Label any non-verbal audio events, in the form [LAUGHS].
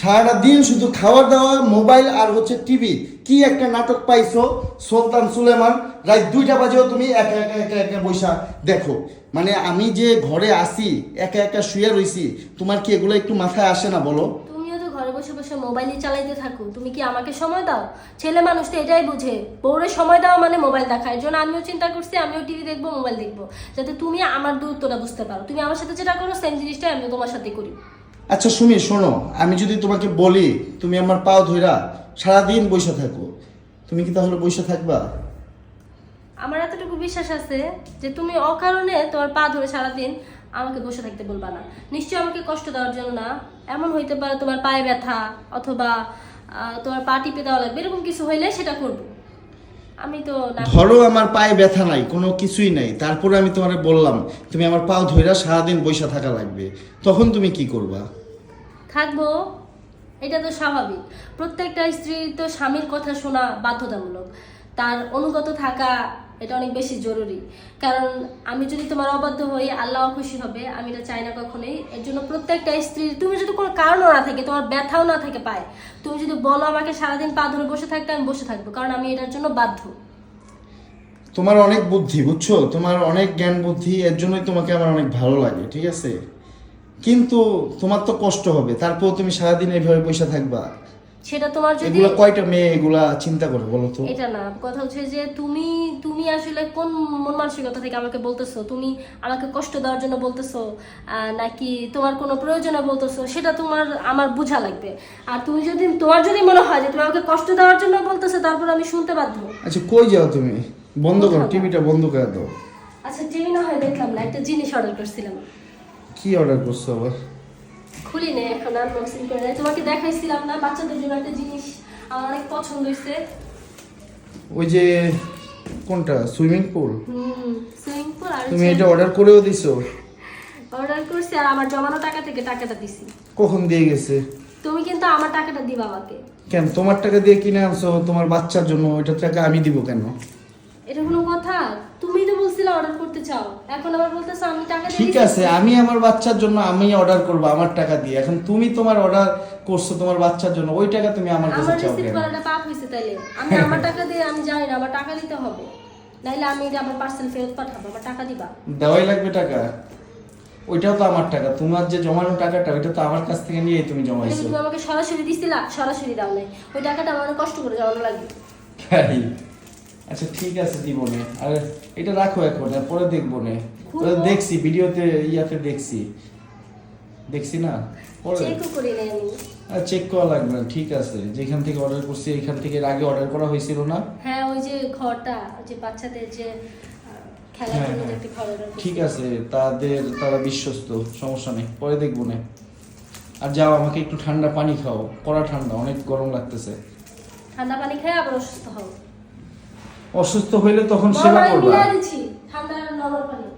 সারাটা দিন শুধু খাওয়া দাওয়া, মোবাইল আর হচ্ছে টিভি। কি একটা নাটক পাইছো, সুলতান সুলেমান? রাত দুইটা বাজেও তুমি একা একা একা একা বৈশা দেখো। মানে আমি যে ঘরে আসি একা একা শুয়ে রইছি, তোমার কি এগুলো একটু মাথায় আসে না বলো? তুমিও তো ঘরে বসে বসে মোবাইলই চালাইতে থাকো। তুমি কি আমাকে সময় দাও? ছেলে মানুষ তো এটাই বুঝে। বউরে সময় দেওয়া মানে মোবাইল দেখা। এর জন্য আমিও চিন্তা করছি, আমিও টিভি দেখব, মোবাইল দেখব। যাতে তুমি আমার দূরত্বটা বুঝতে পারো। তুমি আমার সাথে যেটা করো সেম জিনিসটাই আমিও তোমার সাথে করি। আচ্ছা সুমি শোনো আমি যদি তোমাকে বলি তুমি আমার পাও ধইরা সারাদিন বসে থাকো তুমি কি তাহলে বসে থাকবা? আমার এতটুকু বিশ্বাস আছে যে তুমি অকারণে তোমার পা ধরে সারাদিন আমাকে বসে থাকতে বলবা না। নিশ্চয়ই আমাকে কষ্ট দেওয়ার জন্য না। এমন হইতে পারে তোমার পায়ে ব্যথা অথবা তোমার পা টিপে দেওয়া লাগবে এরকম কিছু হইলে সেটা করব। আমি তো না ধরো আমার পায়ে ব্যথা নাই কোনো কিছুই নাই তারপরে আমি তোমারে বললাম তুমি আমার পাও ধইরা সারাদিন বসে থাকা লাগবে তখন তুমি কি করবা? থাকব, এটা তো স্বাভাবিক। প্রত্যেকটা স্ত্রী তো স্বামীর কথা শোনা বাধ্যতামূলক। তার অনুগত থাকা এটা অনেক বেশি জরুরি। কারণ আমি যদি তোমার অবাধ্য হই, আল্লাহ খুশি হবে, আমি এটা চাই না কখনোই। এর জন্য প্রত্যেকটা স্ত্রী, তুমি যদি কোনো কারণও না থাকে, তোমার ব্যথাও না থাকে পায়, তুমি যদি বলো আমাকে সারাদিন পা ধরে বসে থাকতে, আমি বসে থাকব, কারণ আমি এটার জন্য বাধ্য। তোমার অনেক বুদ্ধি, বুঝছ? তোমার অনেক জ্ঞান বুদ্ধি, এর জন্যই তোমাকে আমার অনেক ভালো লাগে, ঠিক আছে? কিন্তু তোমার তো কষ্ট হবে তারপর তুমি সারাদিন এইভাবে বসে থাকবা। সেটা তোমার যদি এগুলা কয়টা মেয়ে এগুলা চিন্তা করে বলো তো। এটা না কথা হচ্ছে যে তুমি তুমি আসলে কোন মন মানসিকতা থেকে আমাকে বলতেছো? তুমি আমাকে কষ্ট দেওয়ার জন্য বলতেছো নাকি তোমার কোনো প্রয়োজনে বলতেছো? সেটা তোমার আমার বোঝা লাগবে। আর তুমি যদি তোমার যদি মনে হয় যে তুমি আমাকে কষ্ট দেওয়ার জন্য বলতেছো তারপর আমি শুনতে বাধ্য। আচ্ছা কই যাও তুমি? বন্ধ করো টিভিটা বন্ধ করে দাও। আচ্ছা টিভি না হয় দেখলাম না একটা জিনিস অর্ডার করছিলাম। কি অর্ডার করছ আবার? খুলি নে এখন আনবক্সিং করে নাই তোমাকে দেখাইছিলাম না বাচ্চাদের জন্য একটা জিনিস আমার অনেক পছন্দ হয়েছে ওই যে কোনটা? Swimming pool? হুম সুইমিং পুল আর তুমি এটা অর্ডার করেও দিছো? অর্ডার করছি আর আমার জমানো টাকা থেকে টাকাটা দিছি। কখন দিয়ে গেছে? তুমি কিন্তু আমার টাকাটা দিবা আমাকে। কেন? তোমার টাকা দিয়ে কিনে আনছো তোমার বাচ্চার জন্য ওইটা টাকা আমি দিব কেন? এটা কোনো কথা? তুমি তো বলছিলে অর্ডার করতে চাও। এখন আবার বলতেছো আমি টাকা ঠিক আছে আমি আমার বাচ্চার জন্য আমি অর্ডার করব আমার টাকা দিয়ে। এখন তুমি তোমার অর্ডার করছ তোমার বাচ্চার জন্য ওই টাকা তুমি আমার কাছে চাও কেন? করাটা পাপ হয়েছে তাইলে। আমি আমার [LAUGHS] টাকা দিয়ে আমি জানি না আমার টাকা দিতে হবে। নাইলে আমি এটা আমার পার্সেল ফেরত পাঠাবো আমার টাকা দিবা। দেওয়াই লাগবে টাকা। ওইটাও তো আমার টাকা। তোমার যে জমানো টাকাটা ওইটা তো আমার কাছ থেকে নিয়ে তুমি জমাইছো। তুমি আমাকে সরাসরি দিছিলা সরাসরি দাও নাই। ওই টাকাটা আমার কষ্ট করে জমানো লাগবে? আচ্ছা ঠিক আছে দিবনে আর এটা রাখো এখন আর পরে দেখব নে। দেখছি ভিডিওতে ইয়াতে দেখছি। দেখছি না? পরে আর চেক করা লাগবে না ঠিক আছে। যেখান থেকে অর্ডার করছি এখান থেকে আগে অর্ডার করা হয়েছিল না? হ্যাঁ ওই যে ঘরটা ওই যে বাচ্চাদের যে হ্যাঁ, হ্যাঁ। ঠিক আছে তাদের তারা বিশ্বস্ত সমস্যা নেই। পরে দেখব না। আর যাও আমাকে একটু ঠান্ডা পানি খাও। কড়া ঠান্ডা অনেক গরম লাগতেছে। ঠান্ডা পানি খেয়ে আবার অসুস্থ হও। অসুস্থ হইলে তখন সেবা করবা। ঠান্ডা নরম পানি।